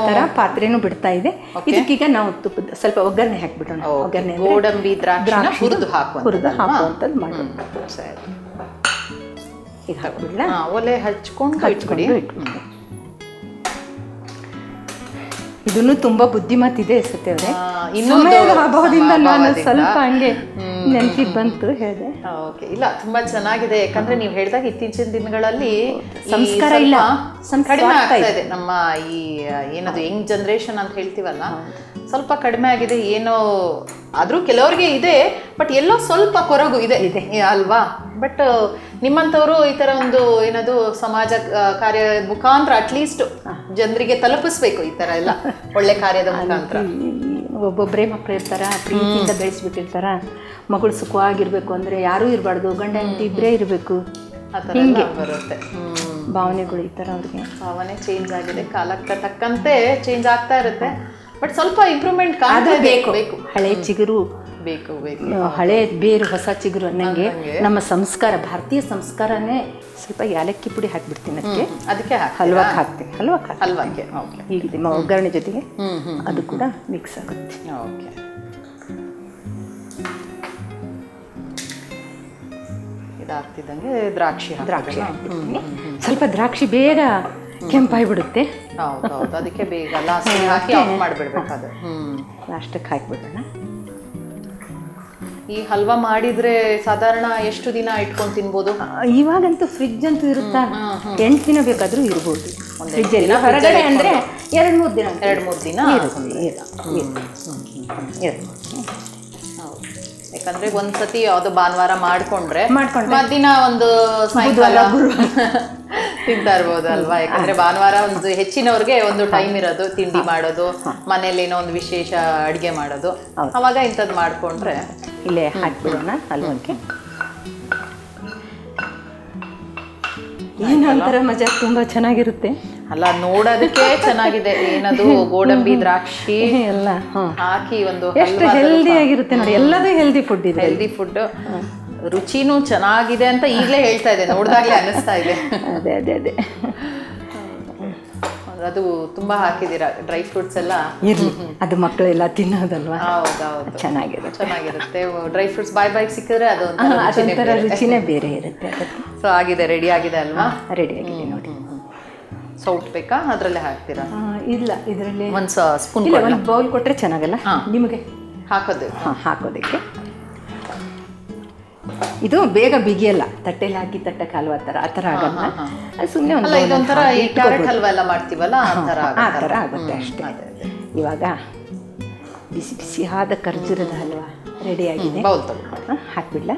ತರ ಪಾತ್ರೆನೂ ಬಿಡ್ತಾ ಇದೆ. ಇದಕ್ಕೀಗ ನಾವು ತುಪ್ಪದ ಸ್ವಲ್ಪ ಒಗ್ಗರಣೆ ಹಾಕ್ಬಿಡೋಣ. ಒಗ್ಗರಣೆ ಗೋಡಂಬಿ ದ್ರಾಕ್ಷಿದು ಹುರಿದು ಹಾಕುವಂಥದ್ದು ಹುರಿದು ಅಲ್ವಾ? ಹಾಕುವಂಥದ್ದು ಮಾಡೋಣ. ಸರಿ. ಈಗ ಹಾಕ್ಬಿಡ್ಲಾ? ಒಲೆ ಹಚ್ಕೊಂಡು ಇಟ್ಬಿಡಿ. ಹಚ್ಕೊಂಡು ಇಟ್ಬಿಡಿ. ಇದನ್ನು ತುಂಬಾ ಬುದ್ಧಿಮತ್ತಿದೆ ಸತ್ಯವ್ರೆ ಅವರೇ. ನಾನು ಸ್ವಲ್ಪ ಹಂಗೆ ನೆನಪಿಗೆ ಬಂತು ಹೇಳಿದೆ. ಓಕೆ ಇಲ್ಲ ತುಂಬಾ ಚೆನ್ನಾಗಿದೆ. ಯಾಕಂದ್ರೆ ನೀವು ಹೇಳಿದಾಗ ಇತ್ತೀಚಿನ ದಿನಗಳಲ್ಲಿ ಸಂಸ್ಕಾರ ಇಲ್ಲ. ಕಡಿಮೆ ಆಗ್ತಾ ಆಗ್ತಾ ಇದೆ. ನಮ್ಮ ಈ ಏನದು ಯಂಗ್ ಜನರೇಷನ್ ಅಂತ ಹೇಳ್ತೀವಲ್ಲ ಸ್ವಲ್ಪ ಕಡಿಮೆ ಆಗಿದೆ. ಏನೋ ಆದ್ರೂ ಕೆಲವರಿಗೆ ಇದೆ ಬಟ್ ಎಲ್ಲೋ ಸ್ವಲ್ಪ ಕೊರಗು ಇದೆ. ಇದೆ. ಅಲ್ವಾ? ಬಟ್ ನಿಮ್ಮಂಥವರು ಈ ತರ ಒಂದು ಏನದು ಸಮಾಜ ಕಾರ್ಯ ಮುಖಾಂತರ ಅಟ್ಲೀಸ್ಟ್ ಜನರಿಗೆ ತಲುಪಿಸ್ಬೇಕು ಈ ತರ ಎಲ್ಲ *laughs* ಒಳ್ಳೆ ಕಾರ್ಯದ ಮುಖಾಂತರ. ಒಬ್ಬೊಬ್ಬರೇ ಮಕ್ಳು ಇರ್ತಾರ ಪ್ರೀತಿಯಿಂದ ಬೆಳೆಸ್ಬಿಟ್ಟಿರ್ತಾರ. ಮಗಳು ಸುಖವಾಗಿರ್ಬೇಕು ಅಂದ್ರೆ ಯಾರೂ ಇರಬಾರ್ದು ಗಂಡ ಹೆಂಡತಿ ಇಬ್ಬರೇ ಇರಬೇಕು. ಹಿಂಗೆ. ಬರುತ್ತೆ. ಭಾವನೆಗಳು ಈ ಥರ ಅವ್ರಿಗೆ. ಭಾವನೆ ಚೇಂಜ್ ಆಗಿದೆ ಕಾಲಕ್ಕೆ ತಕ್ಕಂತೆ ಚೇಂಜ್ ಆಗ್ತಾ ಇರುತ್ತೆ. ಬಟ್ ಸ್ವಲ್ಪ ಇಂಪ್ರೂವ್ಮೆಂಟ್ ಬೇಕು. ಹಳೆ ಚಿಗುರು ಬೇಕು ಬೇಕು. ಹಳೆ ಬೇರು ಹೊಸ ಚಿಗುರು ಅನ್ನಂಗೆ ನಮ್ಮ ಸಂಸ್ಕಾರ ಭಾರತೀಯ ಸಂಸ್ಕಾರನೇ ಸ್ವಲ್ಪ ಯಾಲಕ್ಕಿ ಪುಡಿ ಹಾಕ್ಬಿಡ್ತೀನಿ ಅದಕ್ಕೆ. ಅದಕ್ಕೆ ಹಲ್ವಾಕ್ ಹಾಕ್ತೀನಿ. ಹಲ್ವಾಕ್ ಹಲ್ವಾಕ್ಕೆ ಓಕೆ. ನಿಮ್ಮ ಮ- ಒಗ್ಗರಣೆ ಜೊತೆಗೆ ಅದು ಕೂಡ ಮಿಕ್ಸ್ ಆಗುತ್ತೆ. ಓಕೆ. ಇದಾಗ್ತಿದ್ದಂಗೆ ದ್ರಾಕ್ಷಿ ದ್ರಾಕ್ಷಿ? ಸ್ವಲ್ಪ ದ್ರಾಕ್ಷಿ ಬೇಗ ಕೆಂಪಾಗ್ಬಿಡುತ್ತೆ ಹೌದು ಹೌದು. ಅದಕ್ಕೆ ಬೇಗ ಲಾಸ್ಟ್ ಹಾಕಿ ಆಫ್ ಮಾಡಿಬಿಡ್ಬೇಕು ಅದು. ಲಾಸ್ಟಕ್ಕೆ ಹಾಕ್ಬಿಡೋಣ. ಈ ಹಲ್ವಾ ಮಾಡಿದ್ರೆ ಸಾಧಾರಣ ಎಷ್ಟು ದಿನ ಇಟ್ಕೊಂಡು ತಿನ್ಬೋದು? ಇವಾಗಂತೂ ಫ್ರಿಜ್ ಅಂತೂ ಇರುತ್ತಾ? ಎಂಟು ದಿನ ಬೇಕಾದ್ರೂ ಇರ್ಬೋದು. ಫ್ರಿಜ್ ಅಲ್ಲಿ. ಹೊರಗಡೆ ಅಂದ್ರೆ ಎರಡು ಮೂರು ದಿನ. ಎರಡು ಮೂರು ದಿನ. ಇರುತ್ತೆ, ಯಾಕಂದ್ರೆ ಒಂದ್ಸತಿ ಯಾವ್ದೋ ಭಾನುವಾರ ಮಾಡ್ಕೊಂಡ್ರೆ ಮಾಡ್ಕೊಂಡ್ರೆ. ಮಧ್ಯಾಹ್ನ ಒಂದು ಸಾಯಂಕಾಲ *laughs* ತಿಂತಾ ಇರ್ಬೋದು ಅಲ್ವಾ ಯಾಕಂದ್ರೆ ಭಾನುವಾರ ಒಂದು ಹೆಚ್ಚಿನವ್ರಿಗೆ ಒಂದು ಟೈಮ್ ಇರೋದು ತಿಂಡಿ ಮಾಡೋದು ಮನೇಲಿ ಏನೋ ಒಂದು ವಿಶೇಷ ಅಡುಗೆ ಮಾಡೋದು. ಅವಾಗ ಇಂಥದ್ದು ಮಾಡ್ಕೊಂಡ್ರೆ ಇಲ್ಲೇ ಹಾಕ್ಬಿಡೋಣ ಹಲ್ವಕ್ಕೆ ಏನು ಒಂಥರ ಮಜಾ ತುಂಬಾ ಚೆನ್ನಾಗಿರುತ್ತೆ. ಅಲ್ಲ ನೋಡೋದಕ್ಕೆ ಚೆನ್ನಾಗಿದೆ. ಏನದು? ಗೋಡಂಬಿ ದ್ರಾಕ್ಷಿ ಎಲ್ಲ ಹಾಕಿ ಒಂದು ಎಷ್ಟು ಹೆಲ್ದಿ ಆಗಿರುತ್ತೆ ನೋಡಿ ಎಲ್ಲದೂ ಹೆಲ್ದಿ ಫುಡ್ ಇದೆ. ಹೆಲ್ದಿ ಫುಡ್ ರುಚಿನೂ ಚೆನ್ನಾಗಿದೆ ಅಂತ ಈಗಲೇ ಹೇಳ್ತಾ ಇದೆ ನೋಡ್ದಾಗ್ಲೇ ಅನಿಸ್ತಾ ಇದೆ. ಅದೇ ಅದೇ ಅದೇ. ಅದು ತುಂಬಾ ಹಾಕಿದ್ದೀರಾ? ಡ್ರೈ ಫ್ರೂಟ್ಸ್ ಎಲ್ಲ? ಇರ್ಲಿ. ಅದು ಮಕ್ಕಳೆಲ್ಲ ತಿನ್ನೋದಲ್ವಾ? ಹೌದೌದು. ಚೆನ್ನಾಗಿರುತ್ತೆ. ಚೆನ್ನಾಗಿರುತ್ತೆ. ಡ್ರೈ ಫ್ರೂಟ್ಸ್ ಬಾಯ್ ಬಾಯ್ ಸಿಕ್ಕಿದ್ರೆ ಅದು ಅದೊಂಥರ ರುಚಿನೇ ಬೇರೆ ಇರುತ್ತೆ ಅದಕ್ಕೆ. ಸೊ ಆಗಿದೆ ರೆಡಿ ಆಗಿದೆ ಅಲ್ವಾ? ರೆಡಿ ಆಗಿದೆ ನೋಡಿ. ಸೌಟ್ ಬೇಕಾ? ಅದರಲ್ಲೇ ಹಾಕ್ತೀರಾ? ಇಲ್ಲ ಇದರಲ್ಲಿ ಒಂದು ಸ್ಪೂನ್ ಇಲ್ಲ ಒಂದು ಬೌಲ್ ಕೊಟ್ಟರೆ ಚೆನ್ನಾಗಲ್ಲ? ನಿಮಗೆ? ಹಾಕೋದು. ಹಾಂ ಹಾಕೋದಕ್ಕೆ. ಇದು ಬೇಗ ಬಿಗಿಯಲ್ಲ ತಟ್ಟೆಲಿ ಹಾಕಿ ತಟ್ಟಕ್ಕೆ ಹಲ್ವಾ ಥರ ಆ ಥರ ಆಗಲ್ಲ ಸುಮ್ಮನೆ ಒಂದು ಇದೊಂಥರ ಕ್ಯಾರೆಟ್ ಹಲ್ವಾ ಎಲ್ಲ ಮಾಡ್ತೀವಲ್ಲ ಆ ಥರ ಆ? ಥರ ಆಗುತ್ತೆ ಅಷ್ಟೇ. ಇವಾಗ ಬಿಸಿ ಬಿಸಿಯಾದ ಖರ್ಜೂರದ ಹಲ್ವಾ ರೆಡಿ ಆಗಿದೆ. ಹಾಕ್ಬಿಡ್ಲಾ?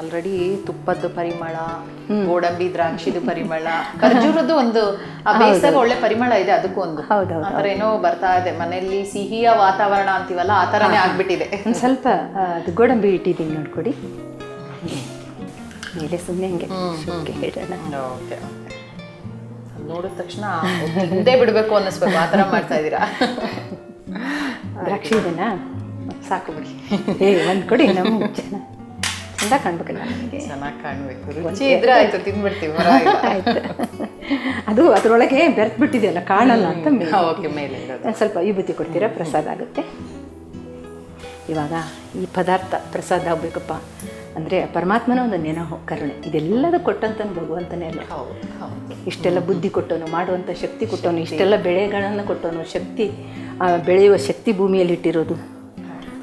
ಆಲ್ರೆಡಿ ತುಪ್ಪದ್ದು ಪರಿಮಳ ಗೋಡಂಬಿ ದ್ರಾಕ್ಷಿದು ಪರಿಮಳ ಖರ್ಜೂರದ್ದು ಒಂದು ಆ ಬೇಯಿಸಿದಾಗ ಒಳ್ಳೆ ಪರಿಮಳ ಇದೆ ಅದಕ್ಕೂ ಒಂದು. ಹೌದೌದು ಆ ಥರ ಏನೋ ಬರ್ತಾ ಇದೆ. ಮನೆಯಲ್ಲಿ ಸಿಹಿಯ ವಾತಾವರಣ ಅಂತೀವಲ್ಲ ಆ ಥರನೇ ಆಗ್ಬಿಟ್ಟಿದೆ. ಸ್ವಲ್ಪ ಅದು ಗೋಡಂಬಿ ಇಟ್ಟಿದ್ದೀನಿ ನೋಡ್ಕೊಡಿ. ಮೇಲೆ ಸುಮ್ಮನೆ ಹಂಗೆ ಹೇಳೋಣ ಓಕೆ ನೋಡಿದ ತಕ್ಷಣ ಹಿಂದೆ ಬಿಡಬೇಕು ಅನ್ನಿಸ್ಬೇಕು. ಆ ಥರ ಮಾಡ್ತಾ ಇದ್ದೀರಾ? ದ್ರಾಕ್ಷಿ ಇದೆನಾ? ಸಾಕು ಬಿಡಿ. ಏ ಒಂದು ಕೊಡಿ ನಮ್ಮ ಚಂದ ಕಾಣ್ಬೇಕಲ್ಲ ನನಗೆ ಚೆನ್ನಾಗಿ ಕಾಣ್ಬೇಕು. ರುಚಿ ಇದ್ರೆ ಆಯ್ತು ತಿಂದ್ಬಿಡ್ತೀವಿ ಪರವಾಗಿಲ್ಲ ಆಯ್ತು. ಅದು ಅದರೊಳಗೆ ಬೆರ್ತ್ ಬಿಟ್ಟಿದೆಯಲ್ಲ ಕಾಣಲ್ಲ ಅಂತ ಮೇಲೆ ಓಕೆ ಮೇಲೆ ಸ್ವಲ್ಪ ವಿಭೂತಿ ಕೊಡ್ತೀರಾ? ಪ್ರಸಾದ ಆಗುತ್ತೆ. ಇವಾಗ ಈ ಪದಾರ್ಥ ಪ್ರಸಾದ ಆಗಬೇಕಪ್ಪ ಅಂದರೆ ಪರಮಾತ್ಮನ ಒಂದು ನೆನಹು ಕರುಣೆ. ಇದೆಲ್ಲದೂ ಕೊಟ್ಟಂತನು ಭಗವಂತನೇ ಅಲ್ಲ. ಇಷ್ಟೆಲ್ಲ ಬುದ್ಧಿ ಕೊಟ್ಟವನು ಮಾಡುವಂಥ ಶಕ್ತಿ ಕೊಟ್ಟವನು ಇಷ್ಟೆಲ್ಲ ಬೆಳೆಗಳನ್ನು ಕೊಟ್ಟವನು ಶಕ್ತಿ ಆ ಬೆಳೆಯುವ ಶಕ್ತಿ ಭೂಮಿಯಲ್ಲಿ ಇಟ್ಟಿರೋದು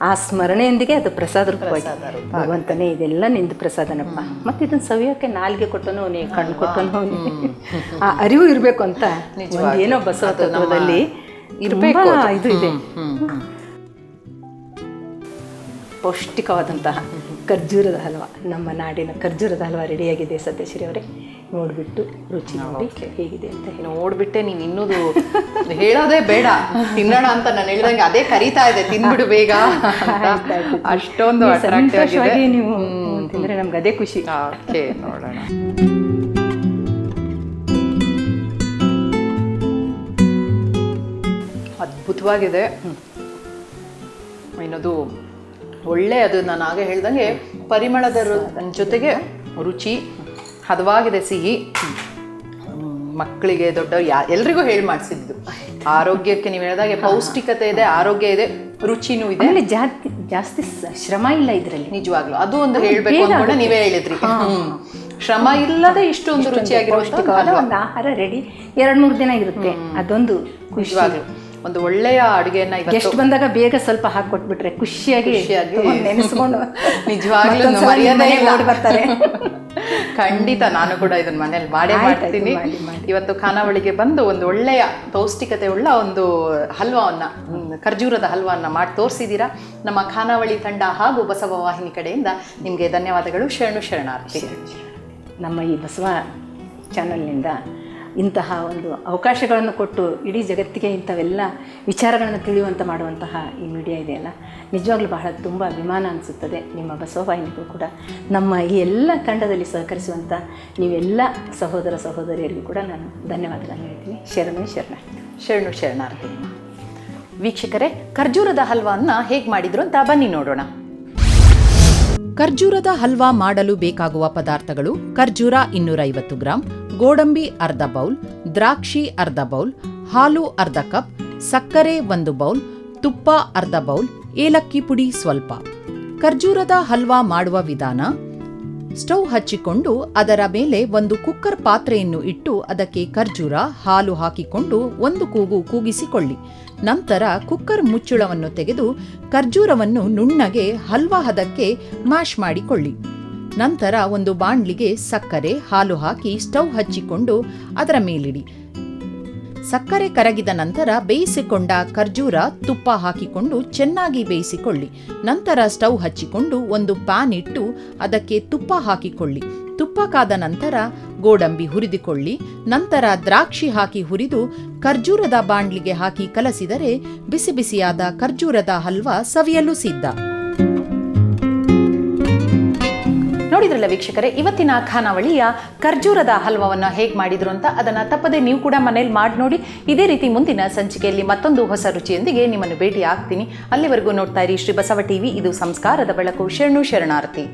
ಆ ಸ್ಮರಣೆಯೊಂದಿಗೆ ಅದು ಪ್ರಸಾದ ರೂಪವಾಗಿ ಭಗವಂತನೇ ಇದೆಲ್ಲ ನಿಂದು ಪ್ರಸಾದನಪ್ಪ. ಮತ್ತೆ ಇದನ್ನ ಸವಿಯೋಕೆ ನಾಲ್ಗೆ ಕೊಟ್ಟನು ಅವನೇ ಕಣ್ಣು ಕೊಟ್ಟನು ಅವನಿಗೆ. ಆ ಅರಿವು ಇರಬೇಕು ಅಂತ ಏನೋ ಬಸವ ತತ್ವದಲ್ಲಿ ಇರ್ಬೇಕು ಇದು ಇದೆ. ಪೌಷ್ಟಿಕವಾದಂತಹ ಖರ್ಜೂರದ ಹಲ್ವ. ನಮ್ಮ ನಾಡಿನ ಖರ್ಜೂರದ ಹಲ್ವ ರೆಡಿಯಾಗಿದೆ ಸತ್ಯಶ್ರೀ ಅವರೇ. ನೋಡಿಬಿಟ್ಟು ರುಚಿ ನೋಡಿ ಹೇಗಿದೆ ಅಂತ ಹೇಳಿ. ನೋಡ್ಬಿಟ್ಟೆ ನೀನು ಇನ್ನೂದು ಹೇಳೋದೇ ಬೇಡ. ತಿನ್ನೋಣ ಅಂತ ನಾನು ಹೇಳ್ದಂಗೆ ಅದೇ ಕರೀತಾ ಇದೆ ತಿನ್ಬಿಡು ಬೇಗ ಅಂತ. ಅಷ್ಟೊಂದು ನೀವು ಸಂತೋಷವಾಗಿ ತಿಂದರೆ ನಮ್ಗೆ ಅದೇ ಖುಷಿ. ಓಕೆ ನೋಡೋಣ. ಅದ್ಭುತವಾಗಿದೆ. ಏನದು ಒಳ್ಳೆ ಅದು ನಾನು ಆಗ ಹೇಳ್ದಂಗೆ ಪರಿಮಳದ ಜೊತೆಗೆ ರುಚಿ. ಹದವಾಗಿದೆ ಸಿಹಿ. ಮಕ್ಕಳಿಗೆ ದೊಡ್ಡವ್ರು ಯಾ ಎಲ್ರಿಗೂ ಹೇಳಿ ಮಾಡಿಸಿದ್ದು. ಆರೋಗ್ಯಕ್ಕೆ ನೀವು ಹೇಳಿದಾಗೆ ಪೌಷ್ಟಿಕತೆ ಇದೆ ಆರೋಗ್ಯ ಇದೆ ರುಚಿನೂ ಇದೆ. ಅಲ್ಲಿ ಜಾಸ್ತಿ ಜಾಸ್ತಿ ಶ್ರಮ ಇಲ್ಲ ಇದರಲ್ಲಿ. ನಿಜವಾಗ್ಲು. ಅದು ಒಂದು ಹೇಳಬೇಕು ಅಂತ ನೀವೇ ಹೇಳಿದ್ರಿ. ಶ್ರಮ ಇಲ್ಲದೆ ಇಷ್ಟೊಂದು ಒಂದು ಆಹಾರ ರೆಡಿ. ಎರಡು ಮೂರು ದಿನ ಇರುತ್ತೆ. ಅದೊಂದು ಖುಷಿ. ನಿಜವಾಗ್ಲು. ಒಂದು ಒಳ್ಳೆಯ ಅಡುಗೆಯನ್ನ ಗೆಸ್ಟ್ ಬಂದಾಗ ಬೇಗ ಸ್ವಲ್ಪ ಹಾಕೊಟ್ಬಿಟ್ರೆ ಖುಷಿಯಾಗಿ ಖುಷಿಯಾಗಿ. ನೆನೆಸ್ಕೊಂಡು ನಿಜವಾಗ್ಲೂ ಮರ್ಯಾದೆ ಬರ್ತಾರೆ. ಖಂಡಿತ ನಾನು ಕೂಡ ಇದನ್ನ ಮನೇಲಿ ಮಾಡೇ ಮಾಡ್ತೀನಿ. ಮಾಡಿ, ಮಾಡಿ. ಇವತ್ತು ಖಾನಾವಳಿಗೆ ಬಂದು ಒಂದು ಒಳ್ಳೆಯ ಪೌಷ್ಟಿಕತೆ ಉಳ್ಳ ಒಂದು ಹಲ್ವಾವನ್ನ ಖರ್ಜೂರದ ಹಲ್ವನ್ನ ಮಾಡಿ ತೋರಿಸಿದ್ದೀರಾ ನಮ್ಮ ಖಾನಾವಳಿ ತಂಡ ಹಾಗೂ ಬಸವ ವಾಹಿನಿ ಕಡೆಯಿಂದ ನಿಮಗೆ ಧನ್ಯವಾದಗಳು. ಶರಣು ಶರಣಾರ್ಥಿ. ನಮ್ಮ ಈ ಬಸವ ಚಾನಲ್ನಿಂದ ಇಂತಹ ಒಂದು ಅವಕಾಶಗಳನ್ನು ಕೊಟ್ಟು ಇಡೀ ಜಗತ್ತಿಗೆ ಇಂಥವೆಲ್ಲ ವಿಚಾರಗಳನ್ನು ತಿಳಿಯುವಂಥ ಮಾಡುವಂತಹ ಈ ಮೀಡಿಯಾ ಇದೆಯಲ್ಲ ನಿಜವಾಗ್ಲೂ ಬಹಳ ತುಂಬ ಅಭಿಮಾನ ಅನಿಸುತ್ತದೆ ನಿಮ್ಮ ಬಸವವಾಹಿನಿಗೂ ಕೂಡ. ನಮ್ಮ ಈ ಎಲ್ಲ ತಂಡದಲ್ಲಿ ಸಹಕರಿಸುವಂಥ ನೀವೆಲ್ಲ ಸಹೋದರ ಸಹೋದರಿಯರಿಗೂ ಕೂಡ ನಾನು ಧನ್ಯವಾದಗಳನ್ನು ಹೇಳ್ತೀನಿ. ಶರಣು ಶರಣ. ಶರಣು ಶರಣಾರ್ಥಿ. ವೀಕ್ಷಕರೇ ಖರ್ಜೂರದ ಹಲ್ವಾನ್ನ ಹೇಗೆ ಮಾಡಿದ್ರು ಅಂತ ಬನ್ನಿ ನೋಡೋಣ. ಖರ್ಜೂರದ ಹಲ್ವಾ ಮಾಡಲು ಬೇಕಾಗುವ ಪದಾರ್ಥಗಳು ಖರ್ಜೂರ ಇನ್ನೂರೈವತ್ತು ಗ್ರಾಂ ಗೋಡಂಬಿ ಅರ್ಧ ಬೌಲ್ ದ್ರಾಕ್ಷಿ ಅರ್ಧ ಬೌಲ್ ಹಾಲು ಅರ್ಧ ಕಪ್ ಸಕ್ಕರೆ ಒಂದು ಬೌಲ್ ತುಪ್ಪ ಅರ್ಧ ಬೌಲ್ ಏಲಕ್ಕಿ ಪುಡಿ ಸ್ವಲ್ಪ. ಖರ್ಜೂರದ ಹಲ್ವಾ ಮಾಡುವ ವಿಧಾನ. ಸ್ಟವ್ ಹಚ್ಚಿಕೊಂಡು ಅದರ ಮೇಲೆ ಒಂದು ಕುಕ್ಕರ್ ಪಾತ್ರೆಯನ್ನು ಇಟ್ಟು ಅದಕ್ಕೆ ಖರ್ಜೂರ, ಹಾಲು ಹಾಕಿಕೊಂಡು ಒಂದು ಕೂಗು ಕೂಗಿಸಿಕೊಳ್ಳಿ. ನಂತರ ಕುಕ್ಕರ್ ಮುಚ್ಚುಳವನ್ನು ತೆಗೆದು ಖರ್ಜೂರವನ್ನು ನುಣ್ಣಗೆ ಹಲ್ವಾ ಹದಕ್ಕೆ ಮ್ಯಾಶ್ ಮಾಡಿಕೊಳ್ಳಿ. ನಂತರ ಒಂದು ಬಾಣ್ಲಿಗೆ ಸಕ್ಕರೆ, ಹಾಲು ಹಾಕಿ ಸ್ಟವ್ ಹಚ್ಚಿಕೊಂಡು ಅದರ ಮೇಲಿಡಿ. ಸಕ್ಕರೆ ಕರಗಿದ ನಂತರ ಬೇಯಿಸಿಕೊಂಡ ಖರ್ಜೂರ ತುಪ್ಪ ಹಾಕಿಕೊಂಡು ಚೆನ್ನಾಗಿ ಬೇಯಿಸಿಕೊಳ್ಳಿ. ನಂತರ ಸ್ಟವ್ ಹಚ್ಚಿಕೊಂಡು ಒಂದು ಪ್ಯಾನ್ ಇಟ್ಟು ಅದಕ್ಕೆ ತುಪ್ಪ ಹಾಕಿಕೊಳ್ಳಿ. ತುಪ್ಪ ಕಾದ ನಂತರ ಗೋಡಂಬಿ ಹುರಿದುಕೊಳ್ಳಿ. ನಂತರ ದ್ರಾಕ್ಷಿ ಹಾಕಿ ಹುರಿದು ಖರ್ಜೂರದ ಬಾಂಡ್ಲಿಗೆ ಹಾಕಿ ಕಲಸಿದರೆ ಬಿಸಿ ಬಿಸಿಯಾದ ಖರ್ಜೂರದ ಹಲ್ವಾ ಸವಿಯಲು ಸಿದ್ಧ. ನೋಡಿದ್ರಲ್ಲ ವೀಕ್ಷಕರೇ, ಇವತ್ತಿನ ಖಾನಾವಳಿಯ ಖರ್ಜೂರದ ಹಲ್ವವನ್ನು ಹೇಗೆ ಮಾಡಿದ್ರು ಅಂತ ಅದನ್ನು ತಪ್ಪದೆ ನೀವು ಕೂಡ ಮನೇಲಿ ಮಾಡಿ ನೋಡಿ. ಇದೇ ರೀತಿ ಮುಂದಿನ ಸಂಚಿಕೆಯಲ್ಲಿ ಮತ್ತೊಂದು ಹೊಸ ರುಚಿಯೊಂದಿಗೆ ನಿಮ್ಮನ್ನು ಭೇಟಿ ಆಗ್ತೀನಿ ಅಲ್ಲಿವರೆಗೂ ನೋಡ್ತಾ ಇರಿ ಶ್ರೀ ಬಸವ ಟಿವಿ, ಇದು ಸಂಸ್ಕಾರದ ಬೆಳಕು. ಶರಣು ಶರಣಾರ್ಥಿ.